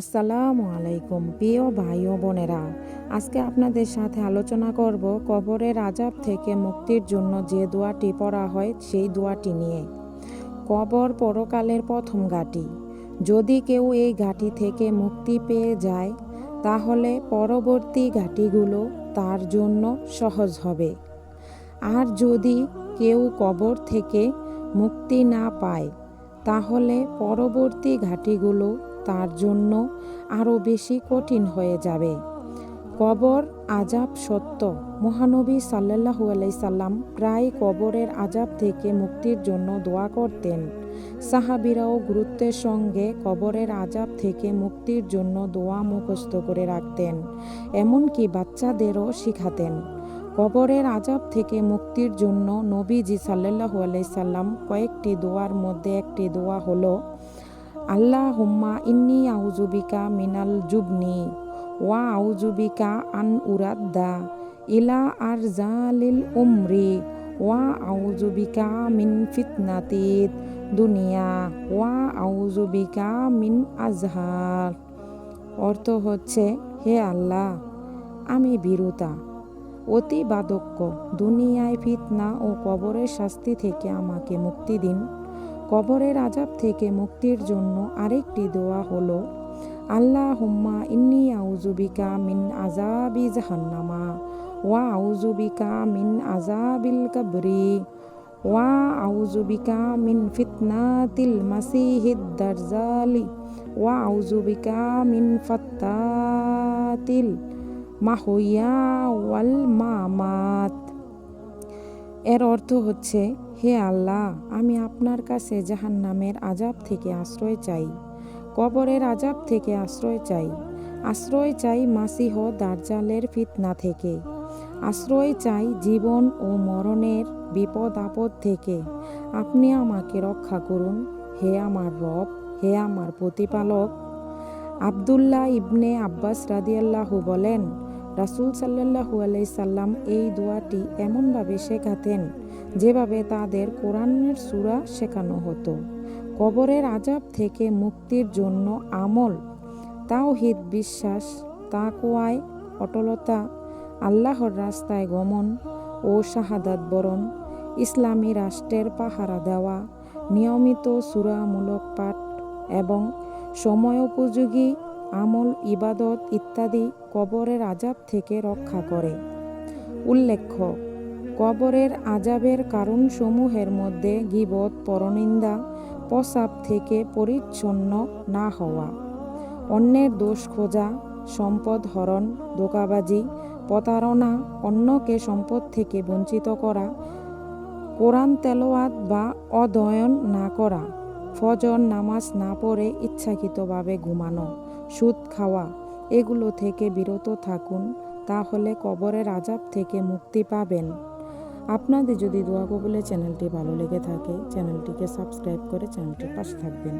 আসসালামু আলাইকুম, প্রিয় ভাই ও বোনেরা। আজকে আপনাদের সাথে আলোচনা করব কবরের আজাব থেকে মুক্তির জন্য যে দোয়াটি পড়া হয় সেই দোয়াটি নিয়ে। কবর পরকালের প্রথম ঘাটি। যদি কেউ এই ঘাটি থেকে মুক্তি পেয়ে যায়, তাহলে পরবর্তী ঘাটিগুলো তার জন্য সহজ হবে। আর যদি কেউ কবর থেকে মুক্তি না পায়, তাহলে পরবর্তী ঘাটিগুলো তার জন্য আরও বেশি কঠিন হয়ে যাবে। কবর আজাব সত্য। মহানবী সাল্লাহু সাল্লাম প্রায় কবরের আজাব থেকে মুক্তির জন্য দোয়া করতেন। সাহাবিরাও গুরুত্বের সঙ্গে কবরের আজাব থেকে মুক্তির জন্য দোয়া মুখস্থ করে রাখতেন, এমনকি বাচ্চাদেরও শিখাতেন। কবরের আজাব থেকে মুক্তির জন্য নবীজি সাল্লাহু সাল্লাম কয়েকটি দোয়ার মধ্যে একটি দোয়া হলো আল্লাহ হুম্মা ইন্নি আউজুবিকা মিনাল জুবনি ওয়া আউজুবিকা আন উরাদ্দা ইলা আর জালিল উমরি ওয়া আউজুবিকা মিন ফিতনাতিত দুনিয়া ওয়া আউজুবিকা মিন আজহার। অর্থ হচ্ছে, হে আল্লাহ, আমি বিরুতা অতি বাদক্য দুনিয়ায় ফিতনা ও কবরের শাস্তি থেকে আমাকে মুক্তি দিন। কবরের আজাব থেকে মুক্তির জন্য আরেকটি দোয়া হলো আল্লাহ হুম্মা ইন্নি আউজুবিকা মিন আজাবি জাহান্নামা, ওয়া আউজুবিকা মিন আজাবিল কাবরি, ওয়া আউজুবিকা মিন ফিতনাতিল মাসিহিদ দারজালি, ওয়া আউজুবিকা মিন ফাত্তাতিল মাহুইয়া ওয়াল মামাত এর অর্থ হচ্ছে, হে আল্লাহ, আমি আপনার কাছে জাহান নামের আজাব থেকে আশ্রয় চাই, কবরের আজাব থেকে আশ্রয় চাই আশ্রয় চাই মাসিহ দার্জালের ফিতনা থেকে, আশ্রয় চাই জীবন ও মরণের বিপদ আপদ থেকে। আপনি আমাকে রক্ষা করুন, হে আমার রব, হে আমার প্রতিপালক। আবদুল্লাহ ইবনে আব্বাস রাদিয়াল্লাহু বলেন রাসুল সাল্লাহু আলাই সাল্লাম এই দোয়াটি এমনভাবে শেখাতেন, যেভাবে তাদের কোরআনের সুরা শেখানো হতো। কবরের আজাব থেকে মুক্তির জন্য আমল, তাওহিদ বিশ্বাস তাকোয়ায় অটলতা, আল্লাহর রাস্তায় গমন ও শাহাদাত বরণ, ইসলামী রাষ্ট্রের পাহারা দেওয়া, নিয়মিত সুরামূলক পাঠ এবং সময়োপযোগী আমল, ইবাদত ইত্যাদি কবরের আজাব থেকে রক্ষা করে। উল্লেখ্য, কবরের আজাবের কারণসমূহের মধ্যে গিবত, পরনিন্দা, প্রসাব থেকে পরিচ্ছন্ন না হওয়া, অন্যের দোষ খোঁজা, সম্পদ হরণ দোকাবাজি প্রতারণা, অন্যকে সম্পদ থেকে বঞ্চিত করা, কোরআন তেলোয়াত বা অধ্যয়ন না করা, ফজর, নামাজ না পড়ে ইচ্ছাকৃতভাবে ঘুমানো। সুদ খাওয়া, এগুলো থেকে বিরত থাকুন, তাহলে কবরের আজাব থেকে মুক্তি পাবেন। আপনাদের যদি দোয়া কবলে চ্যানেলটি ভালো লেগে থাকে, চ্যানেলটিকে সাবস্ক্রাইব করে চ্যানেলটির পাশে থাকবেন।